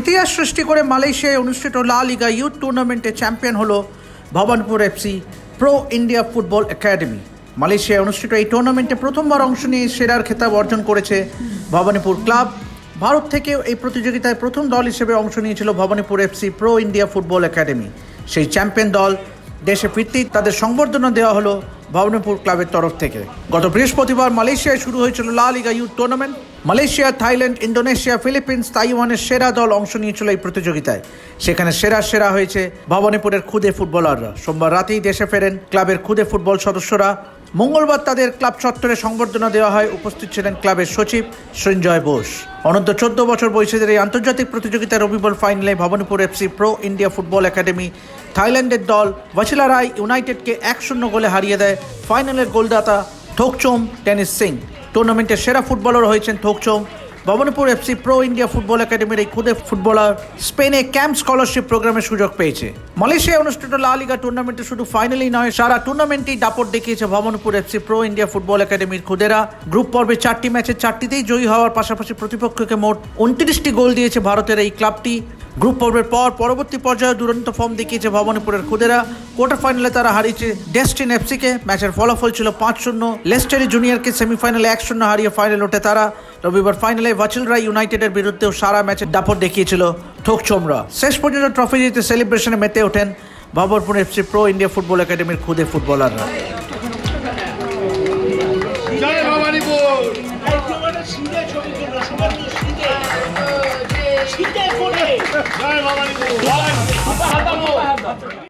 ইতিহাস সৃষ্টি করে মালয়েশিয়ায় অনুষ্ঠিত লা লিগা ইউথ টুর্নামেন্টে চ্যাম্পিয়ন হলো Bhowanipore FC Pro India football academy. মালয়েশিয়ায় অনুষ্ঠিত এই টুর্নামেন্টে প্রথমবার অংশ নিয়ে সেরার খেতাব অর্জন করেছে ভবানীপুর ক্লাব। ভারত থেকেও এই প্রতিযোগিতায় প্রথম দল হিসেবে অংশ নিয়েছিল Bhowanipore FC Pro India football academy. সেই চ্যাম্পিয়ন দল দেশে ফিরতেই তাদের সংবর্ধনা দেওয়া হলো ভবানীপুর ক্লাবের তরফ থেকে। গত বৃহস্পতিবার মালয়েশিয়ায় শুরু হয়েছিল La Liga youth tournament. Malaysia, Thailand, Indonesia, Philippines, তাইওয়ানের সেরা দল অংশ নিয়েছিল এই প্রতিযোগিতায়। সেখানে সেরা সেরা হয়েছে ভবানীপুরের খুদে ফুটবলাররা। সোমবার রাতেই দেশে ফেরেন ক্লাবের খুদে ফুটবল সদস্যরা। মঙ্গলবার তাদের ক্লাব চত্বরে সংবর্ধনা দেওয়া হয়। উপস্থিত ছিলেন ক্লাবের সচিব সঞ্জয় বোস। অনন্ত চোদ্দ বছর বয়সীদের এই আন্তর্জাতিক প্রতিযোগিতার রবিবল ফাইনালে Bhowanipore FC Pro India football academy থাইল্যান্ডের দল ওয়াচিলারাই ইউনাইটেডকে এক শূন্য গোলে হারিয়ে দেয় ফাইনালের গোলদাতা থোকচোম টেনিস সিং। টুর্নামেন্টের সেরা ফুটবলার হয়েছেন Thokchom Bhowanipore FC Pro India football একাডেমির এই খুদে ফুটবলার স্পেনে ক্যাম্প স্কলারশিপ প্রোগ্রামের সুযোগ পেয়েছে। মালয়েশিয়ায় অনুষ্ঠিত লা লিগা টুর্নামেন্টে শুধু ফাইনালি নয়, সারা টুর্নামেন্টেই দাপট দেখিয়েছে Bhowanipore FC Pro India football একাডেমির খুদেরা গ্রুপ পর্বে চারটি ম্যাচে চারটিতেই জয়ী হওয়ার পাশাপাশি প্রতিপক্ষকে মোট উনত্রিশটি গোল দিয়েছে ভারতের এই ক্লাবটি। গ্রুপ পর্বের পর পরবর্তী পর্যায়ে দুরন্ত ফর্ম দেখিয়েছে ভবানীপুরের খুদেরা। কোয়ার্টার ফাইনালে তারা হারিয়েছে ডেস্টিন এফসিকে। ম্যাচের ফলাফল ছিল পাঁচ শূন্য। লেস্টারি জুনিয়রকে সেমিফাইনালে এক শূন্য হারিয়ে ফাইনাল ওঠে তারা। রবিবার ফাইনালে ভাচিলরা ইউনাইটেডের বিরুদ্ধেও সারা ম্যাচের দাপট দেখিয়েছিল থোকচোমরা শেষ পর্যন্ত ট্রফি জিতে সেলিব্রেশনে মেতে ওঠেন Bhowanipore FC Pro India football একাডেমির খুদে ফুটবলাররা। সিধে করে জয় ভবানীপুর